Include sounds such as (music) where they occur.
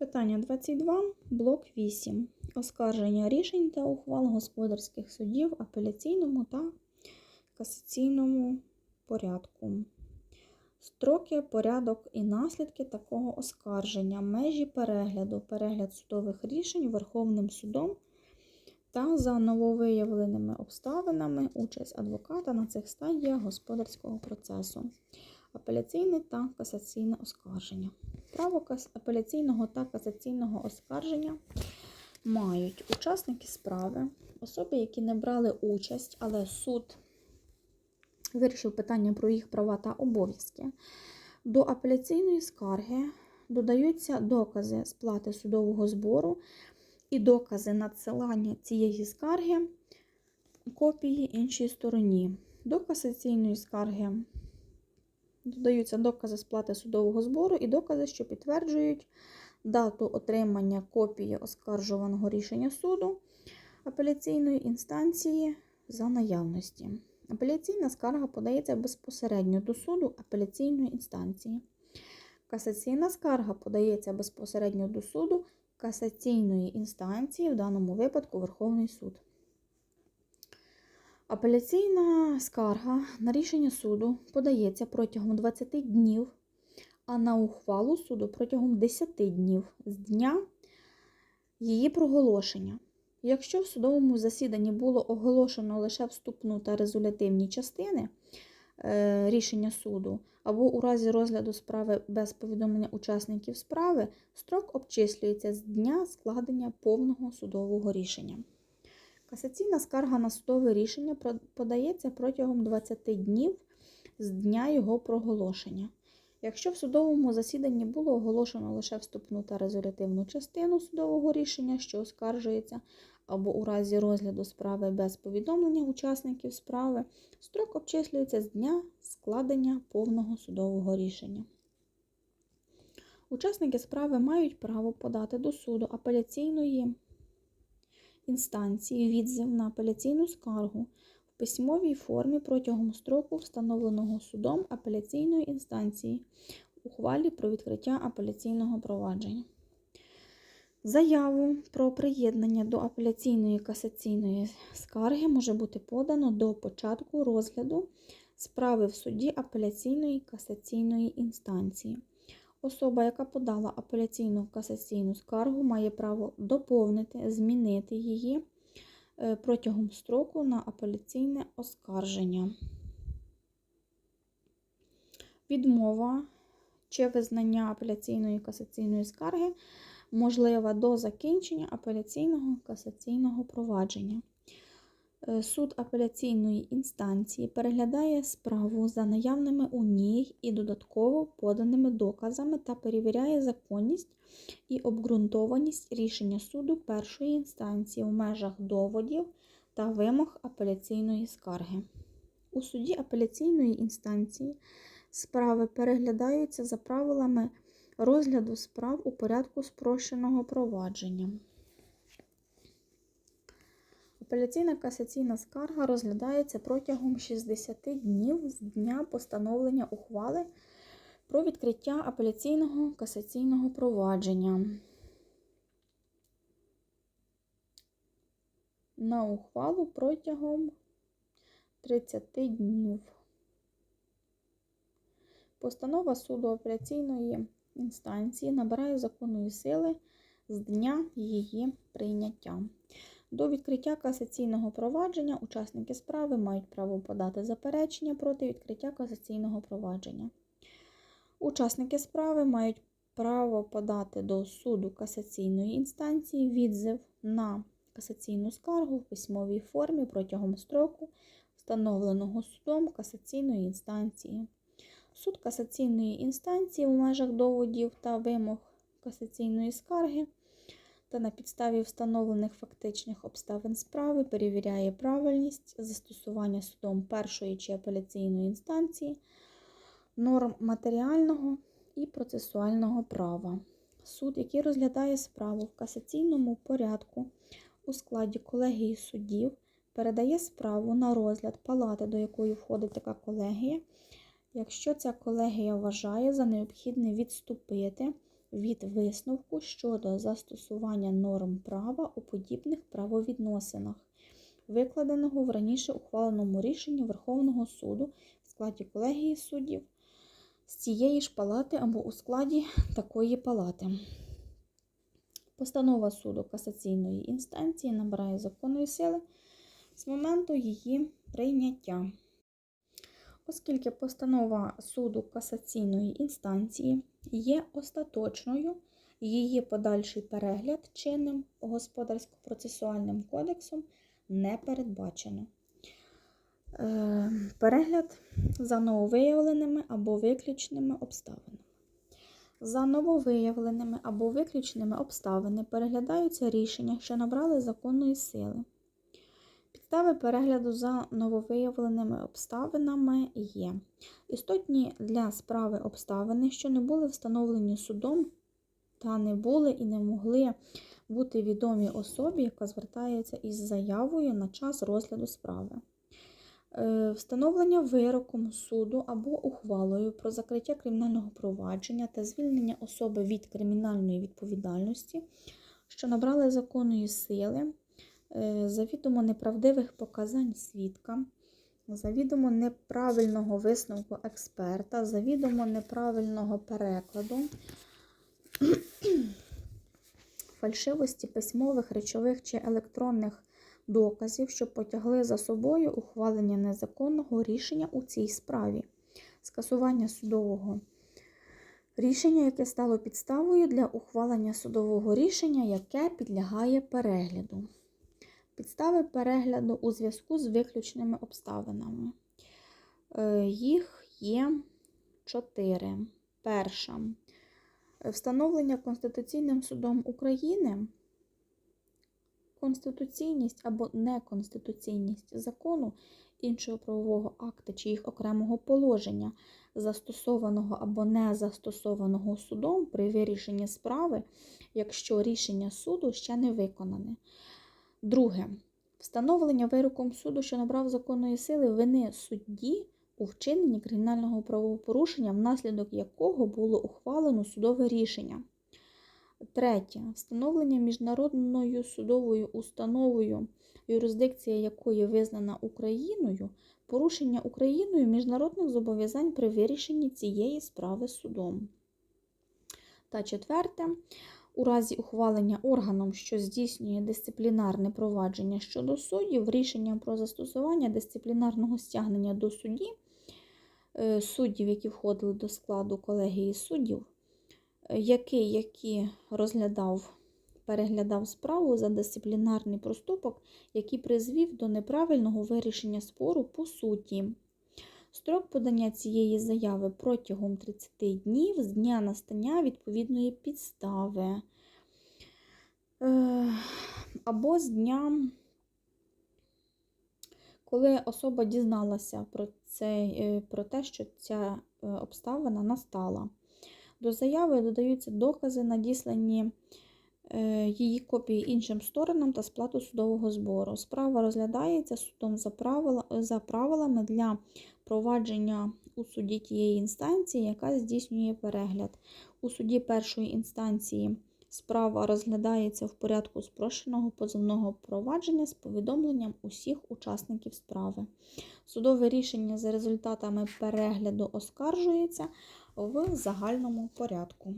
Питання 22, блок 8. Оскарження рішень та ухвал господарських судів апеляційному та касаційному порядку. Строки, порядок і наслідки такого оскарження, межі перегляду, перегляд судових рішень Верховним судом та за нововиявленими обставинами участь адвоката на цих стадіях господарського процесу. Апеляційне та касаційне оскарження. Право апеляційного та касаційного оскарження мають учасники справи, особи, які не брали участь, але суд вирішив питання про їх права та обов'язки. До апеляційної скарги додаються докази сплати судового збору і докази надсилання цієї скарги копії іншій стороні. До касаційної скарги додаються докази сплати судового збору і докази, що підтверджують дату отримання копії оскаржуваного рішення суду апеляційної інстанції за наявності. Апеляційна скарга подається безпосередньо до суду апеляційної інстанції. Касаційна скарга подається безпосередньо до суду касаційної інстанції, в даному випадку Верховний суд. Апеляційна скарга на рішення суду подається протягом 20 днів, а на ухвалу суду протягом 10 днів з дня її проголошення. Якщо в судовому засіданні було оголошено лише вступну та резолютивні частини е, рішення суду, або у разі розгляду справи без повідомлення учасників справи, строк обчислюється з дня складення повного судового рішення. Касаційна скарга на судове рішення подається протягом 20 днів з дня його проголошення. Якщо в судовому засіданні було оголошено лише вступну та резолютивну частину судового рішення, що оскаржується, або у разі розгляду справи без повідомлення учасників справи, строк обчислюється з дня складення повного судового рішення. Учасники справи мають право подати до суду апеляційної інстанції відзив на апеляційну скаргу в письмовій формі протягом строку, встановленого судом апеляційної інстанції ухвалі про відкриття апеляційного провадження. Заяву про приєднання до апеляційної касаційної скарги може бути подано до початку розгляду справи в суді апеляційної касаційної інстанції. Особа, яка подала апеляційну касаційну скаргу, має право доповнити, змінити її е, протягом строку на апеляційне оскарження. Відмова чи визнання апеляційної касаційної скарги можлива до закінчення апеляційного касаційного провадження. Е, Суд апеляційної інстанції переглядає справу за наявними у ній і додатково поданими доказами та перевіряє законність і обґрунтованість рішення суду першої інстанції в межах доводів та вимог апеляційної скарги. У суді апеляційної інстанції справи переглядаються за правилами розгляду справ у порядку спрощеного провадження. Апеляційна касаційна скарга розглядається протягом 60 днів з дня постановлення ухвали про відкриття апеляційного касаційного провадження. На ухвалу протягом 30 днів. Постанова суду апеляційної інстанції набирає законної сили з дня її прийняття. До відкриття касаційного провадження учасники справи мають право подати заперечення проти відкриття касаційного провадження. Учасники справи мають право подати до суду касаційної інстанції відзив на касаційну скаргу в письмовій формі протягом строку, встановленого судом касаційної інстанції. Суд касаційної інстанції у межах доводів та вимог касаційної скарги та на підставі встановлених фактичних обставин справи перевіряє правильність застосування судом першої чи апеляційної інстанції норм матеріального і процесуального права. Суд, який розглядає справу в касаційному порядку у складі колегії суддів, передає справу на розгляд палати, до якої входить така колегія, якщо ця колегія вважає за необхідне відступити від висновку щодо застосування норм права у подібних правовідносинах, викладеного в раніше ухваленому рішенні Верховного суду в складі колегії суддів з цієї ж палати або у складі такої палати. Постанова суду касаційної інстанції набирає законної сили з моменту її прийняття. Оскільки постанова суду касаційної інстанції є остаточною, її подальший перегляд чинним господарсько-процесуальним кодексом не передбачено. Е, Перегляд за нововиявленими або виключними обставинами. За нововиявленими або виключними обставини переглядаються рішення, що набрали законної сили. Підстави перегляду за нововиявленими обставинами є істотні для справи обставини, що не були встановлені судом та не були і не могли бути відомі особі, яка звертається із заявою на час розгляду справи. Е, Встановлення вироком суду або ухвалою про закриття кримінального провадження та звільнення особи від кримінальної відповідальності, що набрали законної сили, завідомо неправдивих показань свідка, завідомо неправильного висновку експерта, завідомо неправильного перекладу, (clears throat) фальшивості письмових, речових чи електронних доказів, що потягли за собою ухвалення незаконного рішення у цій справі, скасування судового рішення, яке стало підставою для ухвалення судового рішення, яке підлягає перегляду. Підстави перегляду у зв'язку з виключними обставинами. Е, Їх є чотири. Перша. Встановлення Конституційним судом України конституційність або неконституційність закону, іншого правового акта чи їх окремого положення, застосованого або не застосованого судом при вирішенні справи, якщо рішення суду ще не виконане. Друге. Встановлення вироком суду, що набрав законної сили вини судді у вчиненні кримінального правопорушення, внаслідок якого було ухвалено судове рішення. Третє. Встановлення міжнародною судовою установою, юрисдикція якої визнана Україною, порушення Україною міжнародних зобов'язань при вирішенні цієї справи судом. Та четверте. У разі ухвалення органом, що здійснює дисциплінарне провадження щодо суддів, рішення про застосування дисциплінарного стягнення до судді, е, суддів, які входили до складу колегії суддів, який які розглядав, переглядав справу за дисциплінарний проступок, який призвів до неправильного вирішення спору по суті. Строк подання цієї заяви протягом 30 днів з дня настання відповідної підстави. Е, Або з дня, коли особа дізналася про, це, е, про те, що ця е, обставина настала. До заяви додаються докази, надіслані її копії іншим сторонам та сплату судового збору. Справа розглядається судом за правилами для провадження у суді тієї інстанції, яка здійснює перегляд. У суді першої інстанції справа розглядається в порядку спрощеного позовного провадження з повідомленням усіх учасників справи. Судове рішення за результатами перегляду оскаржується в загальному порядку.